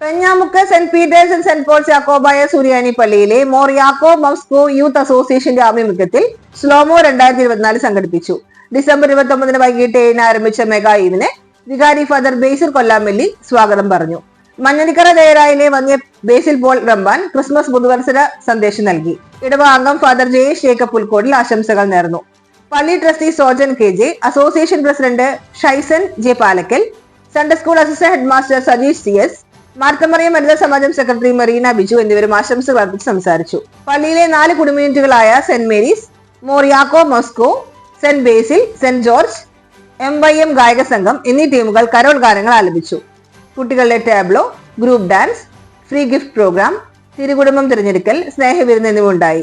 Penjamukku Saint Peter's Saint Paul's Yakobaya സുറിയാനി പള്ളിയിലെ Mor യാക്കോ മസ്കോ youth അസോസിയേഷന്റെ ആഭിമുഖ്യത്തിൽ സ്ലോമോ രണ്ടായിരത്തി ഇരുപത്തിനാല് സംഘടിപ്പിച്ചു. ഡിസംബർ ഇരുപത്തി ഒമ്പതിന് വൈകിട്ട് ഏഴിന് ആരംഭിച്ച മെഗാ ഈവിന് വികാരി ഫാദർ ബേസിൽ കൊല്ലാമല്ലി സ്വാഗതം പറഞ്ഞു. മഞ്ഞനിക്കര ദേരായിലെ വന്യ ബേസിൽ പോൾ റമ്പാൻ ക്രിസ്മസ് പുതുവത്സര സന്ദേശം നൽകി. ഇടവ അംഗം ഫാദർ ജയേഷ് ജേക്കബ് പുൽക്കോടിൽ ആശംസകൾ നേർന്നു. പള്ളി trustee Sojan K J association president Shaison J Palakkal Sunday school assistant head master Sajeesh C S Marthamariyam Vanitha Samajam secretary Marina Biju എന്നിവരും ആശംസകൾ അർപ്പിച്ച് സംസാരിച്ചു. പള്ളിയിലെ നാല് കുടുംബയൂണിറ്റുകളായ സെന്റ് മേരീസ് മോറിയാക്കോ Moscow Saint Basil Saint George M Y M ഗായക സംഘം എന്നീ ടീമുകൾ കരോൾ ഗാനങ്ങൾ ആലപിച്ചു. കുട്ടികളുടെ tableau group dance free gift program തിരുകുടുംബം തിരഞ്ഞെടുക്കൽ സ്നേഹവിരുന്ന് എന്നിവ ഉണ്ടായി.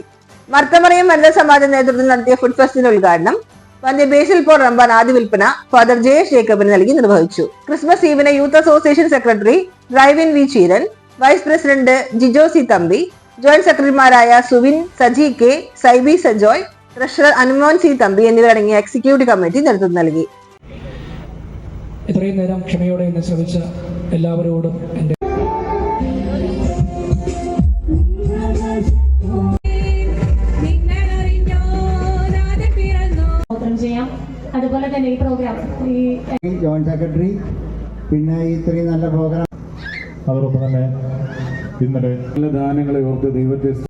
മർത്തമറിയം വനിതാ സമാജം നേതൃത്വത്തിൽ നടത്തിയ ഫുഡ് ഫെസ്റ്റിന്റെ ഉദ്ഘാടനം വന്യ ബേസിൽ പോർ റംബാൻ ആദ്യ വിൽപ്പന ഫാദർ ജയേഷ് ജേക്കബിന് നൽകി നിർവഹിച്ചു. Christmas ഈവിന് youth association secretary Drivin V Cheeran vice president Jijo C Thampi joint സെക്രട്ടറിമാരായ Suvin Saji K Saiby Sajoy treasurer Anumon C Thampi എന്നിവരടങ്ങിയ എക്സിക്യൂട്ടീവ് കമ്മിറ്റി നേതൃത്വം നൽകി. ഇത്രയും നേരം ക്ഷമയോടെ എന്നെ ശ്രമിച്ച എല്ലാവരോടും എന്റെ ചെയ്യാം. അതുപോലെ തന്നെ ഈ പ്രോഗ്രാം ഈ ജോയിന്റ് സെക്രട്ടറി പിന്നെ ഈ ഇത്രയും നല്ല പ്രോഗ്രാം അതോടൊപ്പം തന്നെ ഇന്നലെ നല്ല ദാനങ്ങളെ ഓർത്ത് ദൈവത്തെ